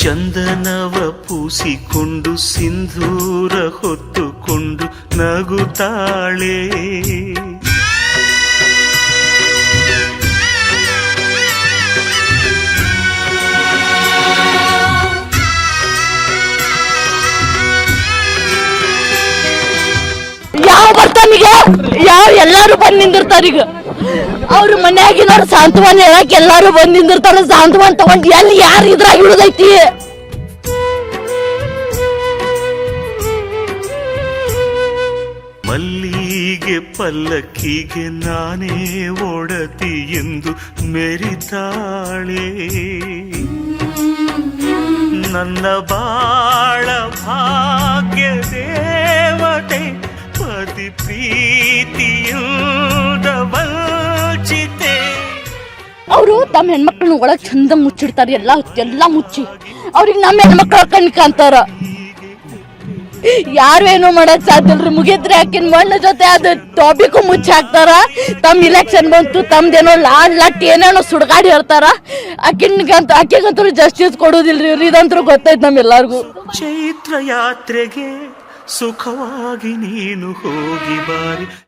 ಚಂದನವ ಪೂಸಿಕೊಂಡು ಸಿಂಧೂರ ಹೊತ್ತುಕೊಂಡು ನಗುತ್ತಾಳೆ. ಯಾವ ಬರ್ತಾನೀಗ ಯಾವ ಎಲ್ಲಾರು ಬಂದ್ ನಿಂದಿರ್ತಾರ ಈಗ? ಅವ್ರ ಮನ್ಯಾಗಿನವ್ರು ಸಾಂತ್ವನ ಹೇಳಕ್ ಎಲ್ಲಾರು ಬಂದ್ ನಿಂದಿರ್ತಾರ. ಸಾಂತ್ವನ ತಗೊಂಡ್ ಎಲ್ಲಿ ಯಾರು ಇದ್ರಾಗ ಹಿಡಿದೈತಿ ಮಲ್ಲಿಗೆ ಪಲ್ಲಕ್ಕಿಗೆ ನಾನೇ ಒಡತಿ ಎಂದು ಮೆರಿತಾಳೆ. ನನ್ನ ಬಾಳ ಭಾಗ್ಯ ದೇವತೆ, ಪತಿ ವಂಚಿತೆ ಅವರು ತಮ್ಮ ಹೆಣ್ಮಕ್ಳನ್ನ ಒಳಗೆ ಚಂದ ಮುಚ್ಚಿಡ್ತಾರೆ ಎಲ್ಲಾ ಎಲ್ಲಾ ಮುಚ್ಚಿ. ಅವ್ರಿಗೆ ನಮ್ಮ ಹೆಣ್ಮಕ್ಳ ಕಣ್ ಕಾಣ್ತಾರ. ಯಾರು ಏನು ಮಾಡಕ್ ಸಾಧ್ಯ ಇಲ್ರಿ ಮುಗಿದ್ರೆ ಆಕಿನ ಮಣ್ಣ ಜೊತೆ ಅದು ಟಾಪಿಕ್ ಮುಚ್ಚಿ ಹಾಕ್ತಾರ. ತಮ್ಮ ಇಲೆಕ್ಷನ್ ಬಂತು ತಮ್ದೇನೋ ಲಾಡ್ ಲಟ್ ಏನೇನೋ ಸುಡ್ಗಾಡಿ ಹೇಳ್ತಾರ ಆಕಿನ್ಗಂತ ಆಕಿಗಂತೂ ಜಸ್ಟಿಸ್ ಕೊಡೋದಿಲ್ರಿ ಇವ್ರು ಇದಂತೂ ಗೊತ್ತೈತ್ ನಮ್ಮೆಲ್ಲರಿಗೂ. ಚೈತ್ರ ಯಾತ್ರೆಗೆ ಸುಖವಾಗಿ ನೀನು ಹೋಗಿ ಬಾರಿ.